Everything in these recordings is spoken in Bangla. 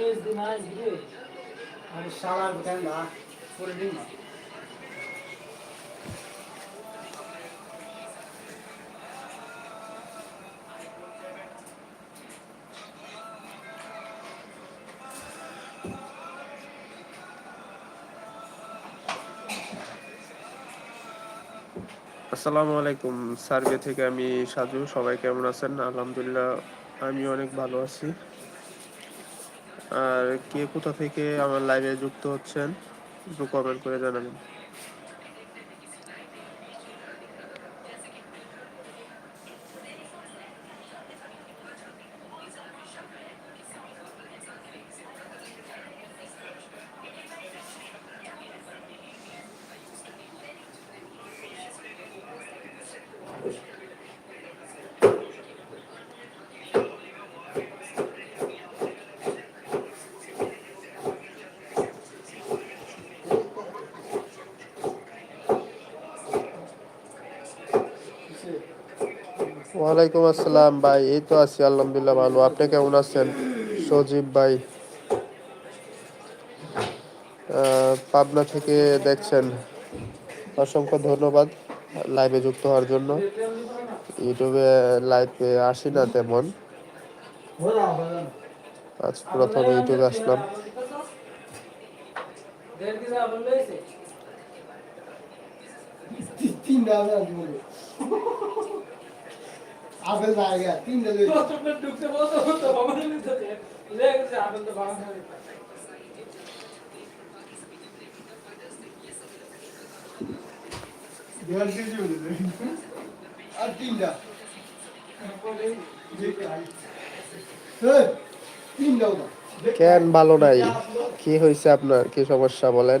আমি দোকান না করে দিন না আসসালামু আলাইকুম। সার্ভে থেকে আমি সাজু। সবাই কেমন আছেন? আলহামদুলিল্লাহ আমি অনেক ভালো আছি। আর কে কোথা থেকে আমার লাইভে যুক্ত হচ্ছেন একটু কমেন্ট করে জানাবেন। ওয়ালাইকুম আসসালাম ভাই, এই তো আছি, আলহামদুলিল্লাহ ভালো। আপনি কেমন আছেন? সজীব ভাই। পাবনা থেকে দেখছেন। অসংখ্য ধন্যবাদ লাইভে যুক্ত হওয়ার জন্য। ইউটিউবে লাইভে আসি না তেমন। আজ প্রথম ইউটিউবে আসলাম। দেড় দিন আবার লইছে তিনটা আপেল জায়গা তিনটা প্রথমে ঢুকতে বলতো তো বাবা নিতে লেগেছে আপেল তো হয়ে যাবে আর তিনটা। কেন ভালো নাই? কি হয়েছে আপনার? কি সমস্যা বলেন?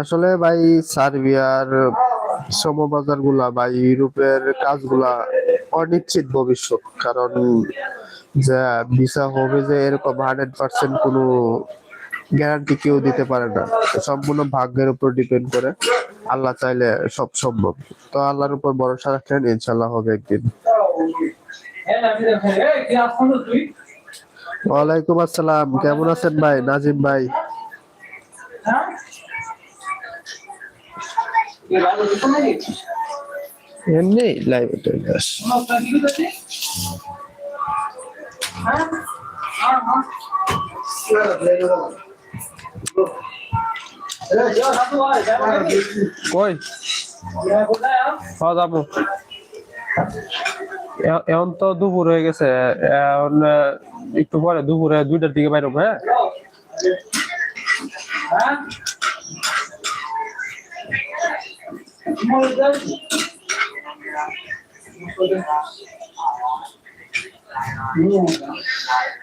আসলে ভাই সার্বিয়ার সমবাজারগুলা বা ইউরোপের কাজগুলা অনিশ্চিত ভবিষ্যৎ। কারণ যে ভিসা হবে যে এরকম হান্ড্রেড পার্সেন্ট কোনো গ্যারান্টি কেউ দিতে পারে না। সম্পূর্ণ ভাগ্যের উপর ডিপেন্ড করে। আল্লাহ চাইলে সব সম্ভব। তো আল্লাহর উপর ভরসা রাখেন ইনশাল্লাহ হবে একদিন। ওয়ালাইকুম আসসালাম, কেমন আছেন ভাই? নাজিম ভাই। হ্যাঁ এমনি লাইভে চলে আস কই? খাওয়া যাব এ- এখন তো দুপুর হয়ে গেছে। এখন একটু পরে দুপুরে দুইটার দিকে বাইর হ্যাঁ?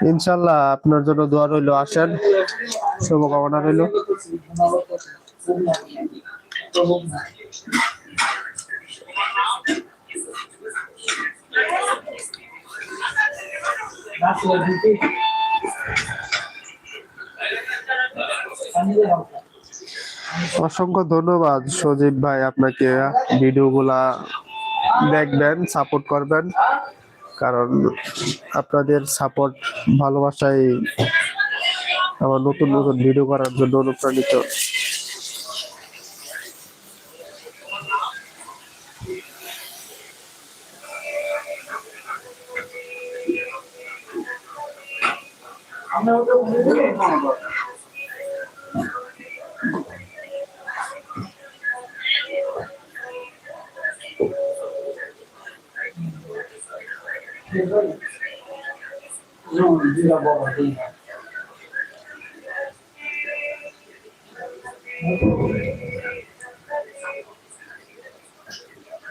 ইনশাল্লাহ আপনার জন্য দোয়া রইল, আসেন। শুভকামনা রইল। অসংখ্য ধন্যবাদ সজীব ভাই আপনাকে ভিডিও গুলা দেখবেন সাপোর্ট করবেন। কারণ আপনাদের সাপোর্ট ভালোবাসাই আমার নতুন নতুন ভিডিও করার জন্য অনুপ্রাণিত। Não, eu tô com agora.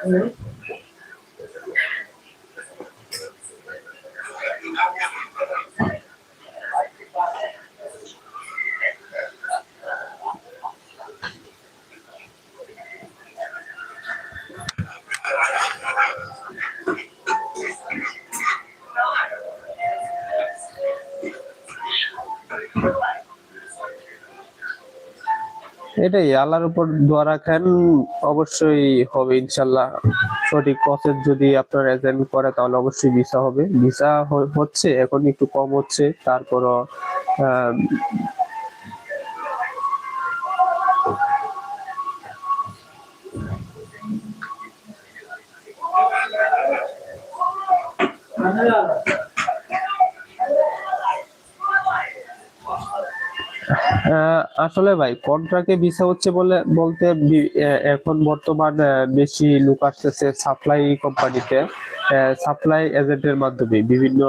Não, এটাই আল্লাহর উপর দোয়া রাখেন অবশ্যই হবে ইনশাল্লাহ। সঠিক প্রসেস যদি আপনার এজেন্ট করে তাহলে অবশ্যই ভিসা হবে। ভিসা হচ্ছে এখন একটু কম হচ্ছে তারপরও আহ, আসলে ভাই কন্ট্রাক্টে ভিসা হচ্ছে বলে, বলতে এখন বর্তমান বেশি লোক আসতেছে সাপ্লাই কোম্পানিতে সাপ্লাই এজেন্টের মাধ্যমে বিভিন্ন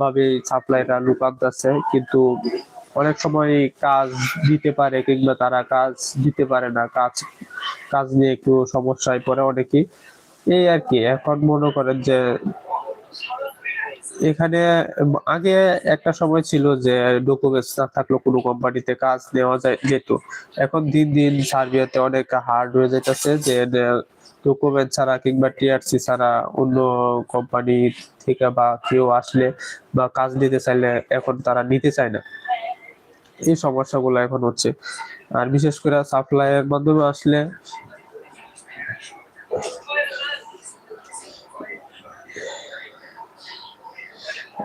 ভাবে সাপ্লাইরা লোক আনতেছে। কিন্তু অনেক সময় কাজ দিতে পারে কিংবা তারা কাজ দিতে পারে না। কাজ কাজ নিয়ে একটু সমস্যায় পড়ে অনেকেই। এই আর কি, এখন মনে করেন যে এখানে আগে একটা সময় ছিল যে ডকুমেন্টস না থাকলেও কোনো কোম্পানিতে কাজ নেওয়া যায়, যেত। এখন দিন দিন সার্বিয়াতে অনেক হার্ড হয়ে যাইতেছে যে ডকুমেন্ট ছাড়া কিংবা টিআরসি ছাড়া অন্য কোম্পানি থেকে বা কেউ আসলে বা কাজ নিতে চাইলে এখন তারা নিতে চায় না। এই সমস্যাগুলো এখন হচ্ছে। আর বিশেষ করে সাপ্লাইয়ের মাধ্যমে আসলে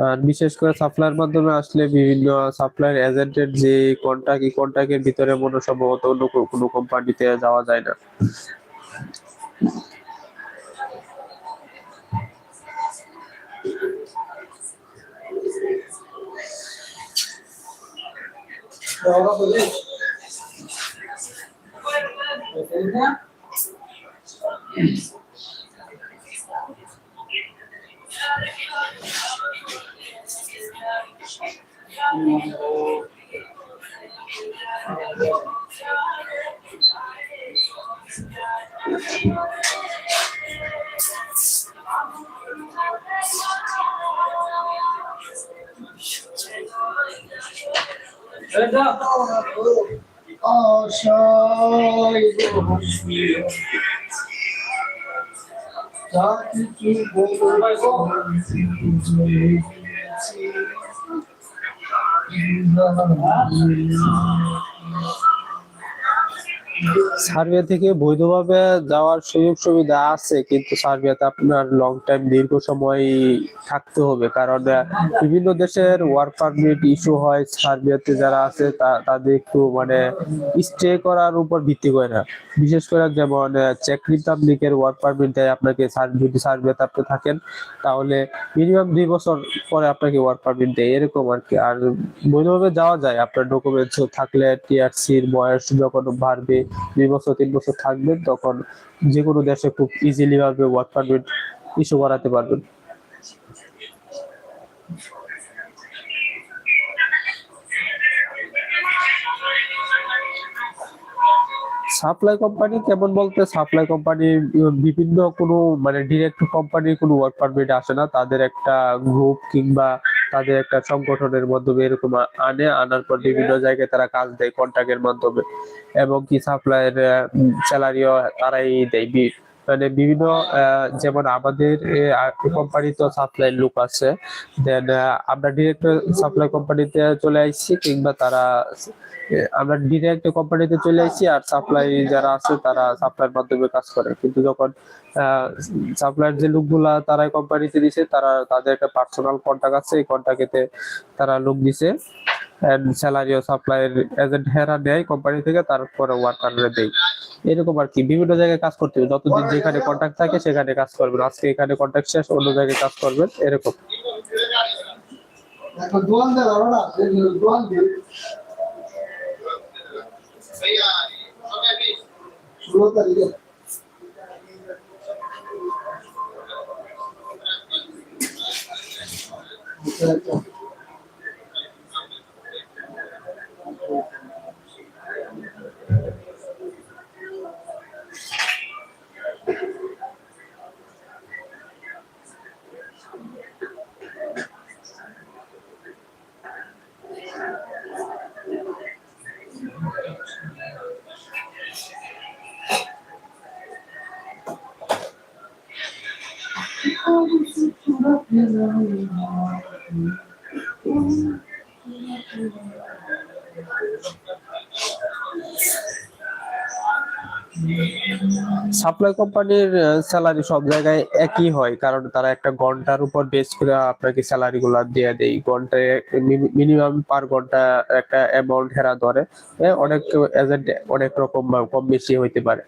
আর বিশেষ করে সাপ্লাইয়ের মাধ্যমে আসলে বিভিন্ন সাপ্লাইয়ের এজেন্টের যে কন্ট্রাক্ট এই কন্ট্রাক্টের ভিতরে মনে সম্ভবত অন্য কোনো কোম্পানিতে যাওয়া যায় না। আশায় বসি যা কিছু বলব Jesus. সার্বিয়া থেকে বৈধভাবে যাওয়ার সুযোগ সুবিধা আছে, কিন্তু সার্বিয়াতে আপনার লং টাইম দীর্ঘ সময় থাকতে হবে। কারণ বিভিন্ন দেশের ওয়ার্ক পারমিট ইস্যু হয়, সার্বিয়াতে যারা আছে তাদের একটু মানে স্টে করার উপর ভিত্তি করে না। বিশেষ করে যেমন চেক রিপাবলিকের ওয়ার্ক পারমিট দেয় আপনাকে যদি সার্বিয়াতে আপনি থাকেন, তাহলে মিনিমাম দুই বছর পরে আপনাকে ওয়ার্ক পারমিট দেয়। এরকম আর কি। আর বৈধভাবে যাওয়া যায়। আপনার ডকুমেন্টস থাকলে টিআরসির বয়স যখন বাড়বে দুই বছর, তিন বছর থাকবেন তখন যে কোনো দেশে খুব ইজিলি ভাবে ওয়ার্ক পারমিট ইস্যু করাতে পারবেন। সাপ্লাই কোম্পানি কেমন বলতে সাপ্লাই কোম্পানি বিভিন্ন কোনো মানে ডিরেক্ট কোম্পানির কোনো ওয়ার্ক পারমিট আসে না। তাদের একটা গ্রুপ কিংবা তাদের একটা সংগঠনের মাধ্যমে এরকম আনে, আনার পর বিভিন্ন জায়গায় তারা কাজ দেয় কন্ট্রাক্টের মাধ্যমে। এবং কি সাপ্লাইয়ের স্যালারিও তারাই দেয়। মানে বিভিন্ন যেমন আমাদের কোম্পানি তো সাপ্লাই লুক আছে। দেন আমরা ডিরেক্ট সাপ্লাই কোম্পানিতে চলে আসছি কিংবা তারা আমরা ডিরেক্ট কোম্পানিতে চলে আসছি আর সাপ্লাই যারা আছে তারা সাপ্লাইয়ের মাধ্যমে কাজ করে। কিন্তু যখন সাপ্লাইয়ের যে লোকগুলা তারাই কোম্পানিতে দিছে, তারা তাদের একটা পার্সোনাল কন্টাক্ট আছে, এই কন্টাক্টেতে তারা লোক দিছে। এন্ড স্যালারিও সাপ্লাইয়ের এজেন্ট হেরা দেয় কোম্পানি থেকে, তারপরে ওয়ার্কাররা দেয়। এরকম আর কি, বিভিন্ন জায়গায় কাজ করতে হবে। যতদিন যেখানে কন্ট্যাক্ট থাকে, সেখানে কাজ করবেন। আজকে এখানে কন্ট্যাক্ট শেষ, অন্য জায়গায় কাজ করবেন, এরকম। এখন দোয়ান দেওয়া হবে না দোয়ান দিই ষোলো তারিখে আচ্ছা আচ্ছা সাপ্লাই কোম্পানির স্যালারি সব জায়গায় একই হয়, কারণ তারা একটা ঘণ্টার উপর বেস করে আপনাকে স্যালারি গুলা দিয়ে দেয়। ঘন্টায় মিনিমাম পার ঘণ্টা একটা অ্যামাউন্ট হেরা ধরে। অনেক এজেন্ট অনেক রকম কম বেশি হইতে পারে।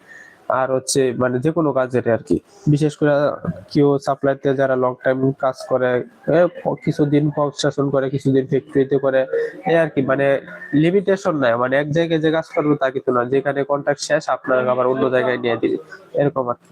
আর হচ্ছে মানে যে কোনো কাজের আর কি। বিশেষ করে কেউ সাপ্লাইতে যারা লং টাইম কাজ করে কিছুদিন কনস্ট্রাকশন করে, কিছুদিন ফ্যাক্টরিতে করে এই আর কি মানে লিমিটেশন নাই। মানে এক জায়গায় যে কাজ করবে তা কিন্তু না। যেখানে কন্ট্রাক্ট শেষ আপনার আবার অন্য জায়গায় নিয়ে দিবে। এরকম আর কি।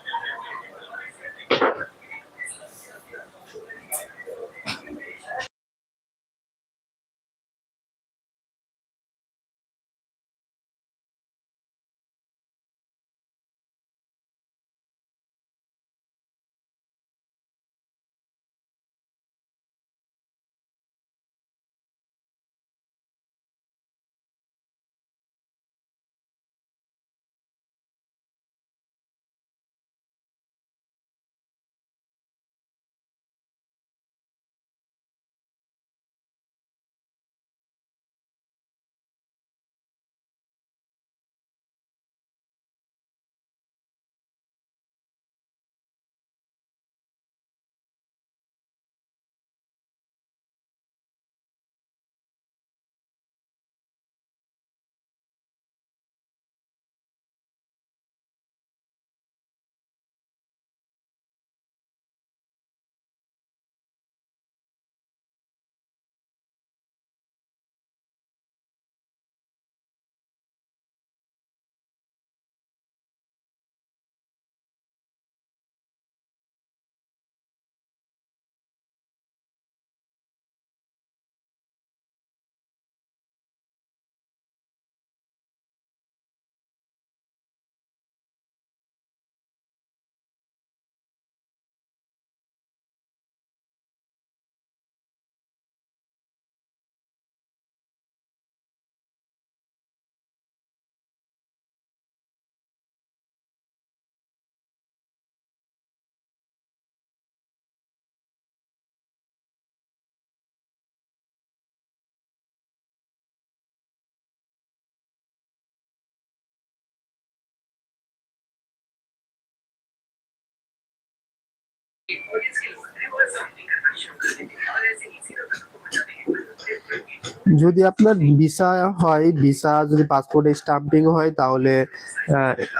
যদি আপনার ভিসা হয় ভিসা যদি পাসপোর্টে স্টাম্পিং হয়, তাহলে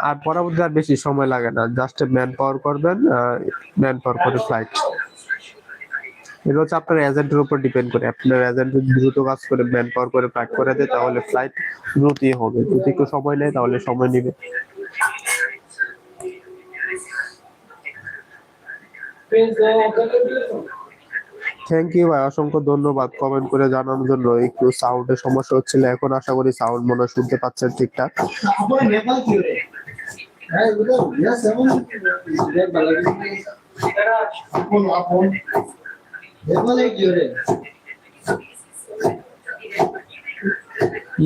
আর পরবর্তী আর বেশি সময় লাগে না। জাস্ট ম্যান পাওয়ার করবেন ম্যান পাওয়ার করে ফ্লাইট এটা হচ্ছে আপনার এজেন্টের উপর ডিপেন্ড করে। আপনার এজেন্ট যদি দ্রুত কাজ করে ম্যান পাওয়ার করে প্যাক করে দেয়, তাহলে ফ্লাইট দ্রুতই হবে। যদি একটু সময় নেয়, তাহলে সময় নেবে। থ্যাংক ইউ ভাই। অসংখ্য ধন্যবাদ কমেন্ট করে জানানোর জন্য। একটু সাউন্ডের সমস্যা হচ্ছিল। এখন আশা করি সাউন্ড মনে শুনতে পাচ্ছেন ঠিকঠাক।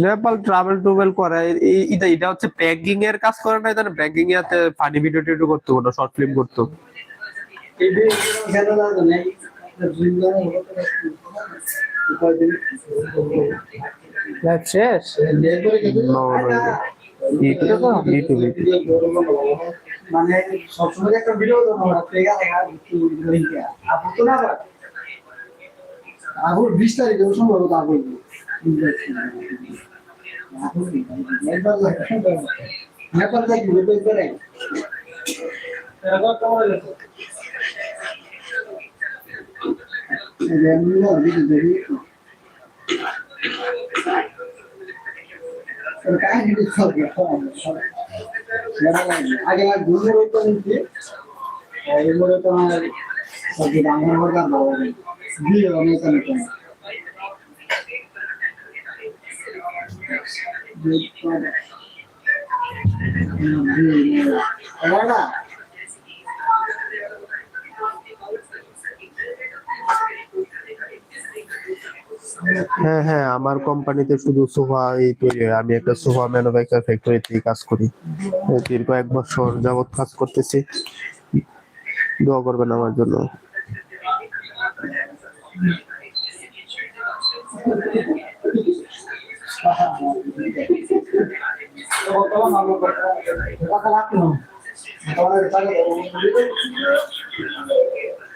নেপাল ট্রাভেল টুভেল করে এটা এটা হচ্ছে ব্যাংকিং এর কাজ করে না? ব্যাংকিং এর ফানি ভিডিও টিডিও করতে কোনো শর্ট ফিল্ম করতে নেপালে কি No, no. ইউটিউব মানে সবসময় একটা ভিডিও তো পেগা দেখা না বিশ তারিখে সম্ভবত আগুর নেপাল থেকে ভিডিও করে আগে ঘুরে হইতো নিচ্ছি এগুলো তোমার সবজি রান্না ভালো লাগে দিয়ে অনেক অনেক না হ্যাঁ হ্যাঁ আমার কোম্পানিতে শুধু সোফা এই তৈরি হয়। আমি একটা সোফা ম্যানুফ্যাকচার ফ্যাক্টরিতে কাজ করি। দীর্ঘ এক বছর যাবত কাজ করতেছি। দোয়া করবেন আমার জন্য। কথা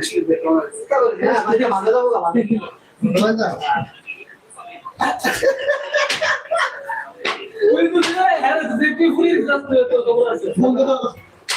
সে সে হ্যাঁ কাম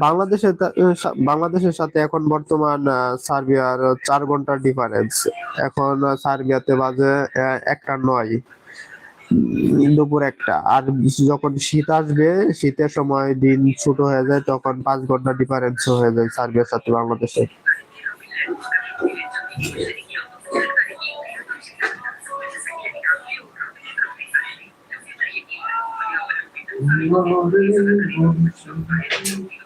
বাংলাদেশের বাংলাদেশের সাথে এখন বর্তমান সার্বিয়ার চার ঘণ্টার ডিফারেন্স এখন সার্বিয়াতে বাজে একটা নয়। দুপুর একটা আর যখন শীত আসবে, শীতের সময় দিন ছোট হয়ে যায়, তখন পাঁচ ঘণ্টা ডিফারেন্স হয়ে যায় সার্বিয়ার সাথে বাংলাদেশে Thank you.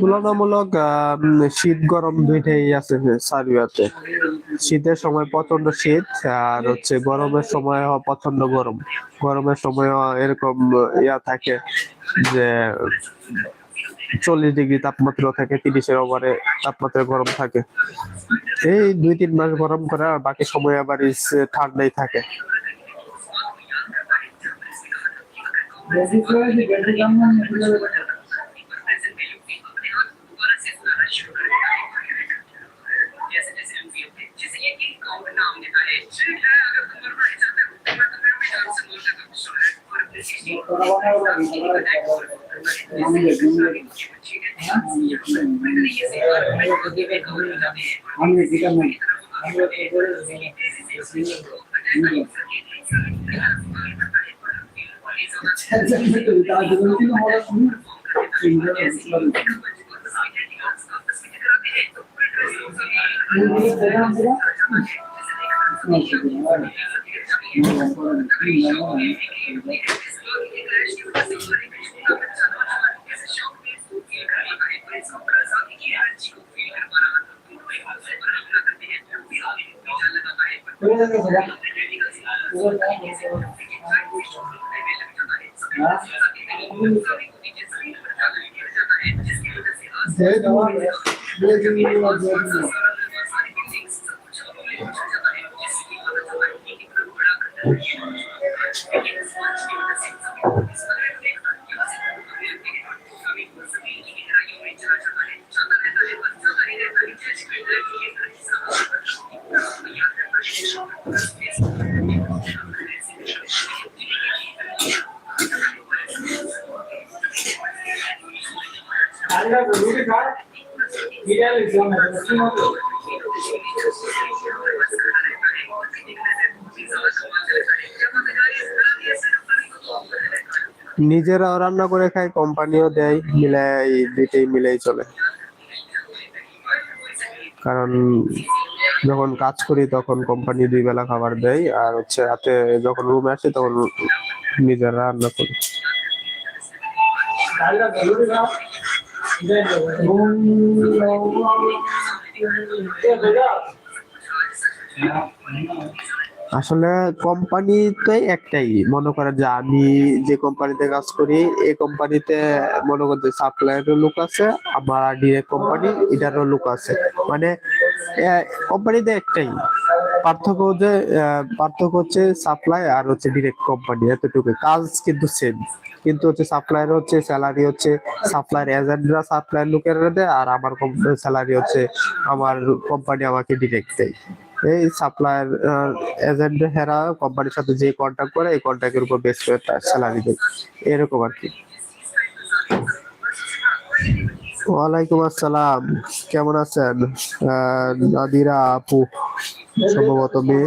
তুলনামূলক শীত গরম দুইটাই আছে সার্বিয়াতে শীতের সময় প্রচণ্ড শীত, আর হচ্ছে গরমের সময় প্রচণ্ড গরম। গরমের সময় এরকম ইয়া থাকে যে চল্লিশ ডিগ্রি তাপমাত্রা থাকে, তিরিশের ওভারে তাপমাত্রা গরম থাকে। এই দুই, তিন মাস গরম করে, আর বাকি সময় আবার ঠান্ডাই থাকে। The basic amount level আমি এটা নাই আরে রুটি নিজেরাও রান্না করে খায়, কোম্পানিও দেয়, মিলাই, দুইটাই মিলাই চলে। কারণ যখন কাজ করি তখন কোম্পানি দুই বেলা খাবার দেয়, আর হচ্ছে রাতে যখন রুমে আসি তখন নিজেরা রান্না করি। আসলে কোম্পানিতে একটাই, মনে করেন যে আমি যে কোম্পানিতে কাজ করি, এই কোম্পানিতে মনে করেন যে সাপ্লায়ারের লোক আছে, আমার ডিরেক্ট কোম্পানি, এটারও লোক আছে। মানে কোম্পানিতে একটাই। পার্থক্য যে পার্থক্য হচ্ছে সাপ্লাই আর হচ্ছে ডিরেক্ট কোম্পানি এতটুকু কাজ কিন্তু সেম কিন্তু হচ্ছে সাপ্লায়ার হচ্ছে স্যালারি হচ্ছে সাপ্লায়ার এজেন্টরা সাপ্লায়ার লোকেরা দেয় আর আমার স্যালারি হচ্ছে আমার কোম্পানি আমাকে ডিরেক্ট দেয়। এই সাপ্লায়ার এজেন্ট হেরা কোম্পানির সাথে যে কন্ট্যাক্ট করে, এই কন্ট্যাক্টের উপর বেস করে তার স্যালারি দেয়। এরকম আর কি। ওয়ালাইকুম আসসালাম, কেমন আছেন? নাদিরা আপু, সম্ভবত মেয়ে।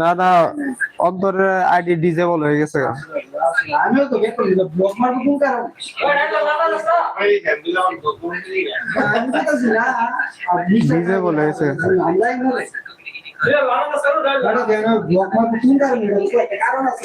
না না অন্তরের আইডি ডিজেবল হয়ে গেছে। আমিও তো বের করি ব্লক মারবো কোন কারণ? ওই ডাক্তার লাগাল আছে আমি না। আপনি নিজে বলে এ লাগাল আছে বড় ডাক্তার ব্লক মারবো কোন কারণ? কারণ আছে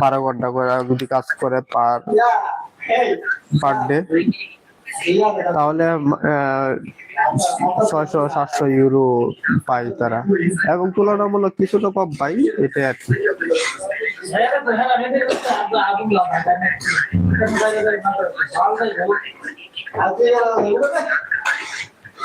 বারো ঘণ্টা করে যদি কাজ করে পার পার ডে তাহলে ছয়শো সাতশো ইউরো পায় তারা। এবং তুলনামূলক কিছুটা কম পাই এটা আর কি।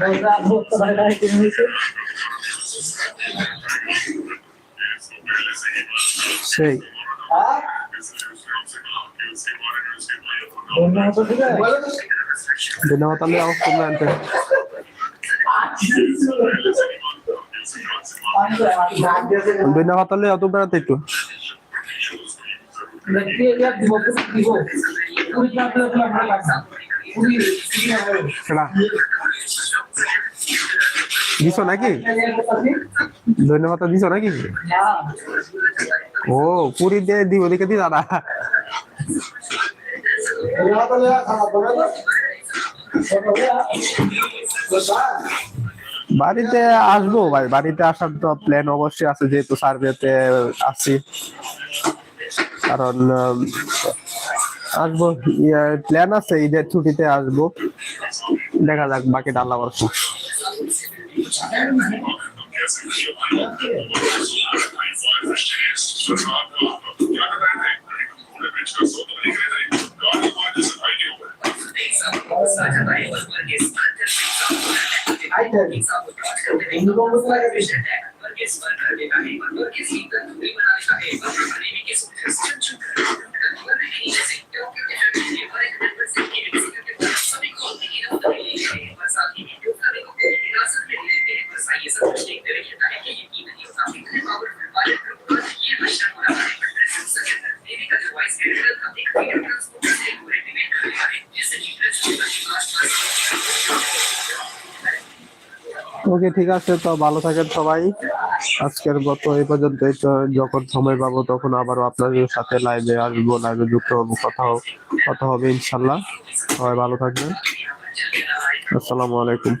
বলরা ভূত বাইরে কি হইছে সেই অন্য হতো ঠিক আছে ধন্যবাদ আমি অবস্থা আনতে ধন্যবাদ তাহলে অত বেড়াতে দিছ নাকি? ধন্যবাদ দিছ নাকি? ও, পুরি দিয়ে দিব দেখে দি দাদা। বাড়িতে আসব ভাই, বাড়িতে আসার তো প্ল্যান অবশ্যই আছে, যেহেতু সার্ভেতে আছি। কারণ আসব প্ল্যান আছে ঈদের ছুটিতে আসব। দেখা যাক বাকিটা আল্লাহ ওকে ঠিক আছে তো ভালো থাকেন সবাই। আজকের গত এই পর্যন্ত যখন সময় পাবো তখন আবারও আপনাদের সাথে লাইভে আসব লাইভে যুক্ত হব, কথা কথা হবে ইনশাল্লাহ সবাই ভালো থাকবেন। আসসালামু আলাইকুম।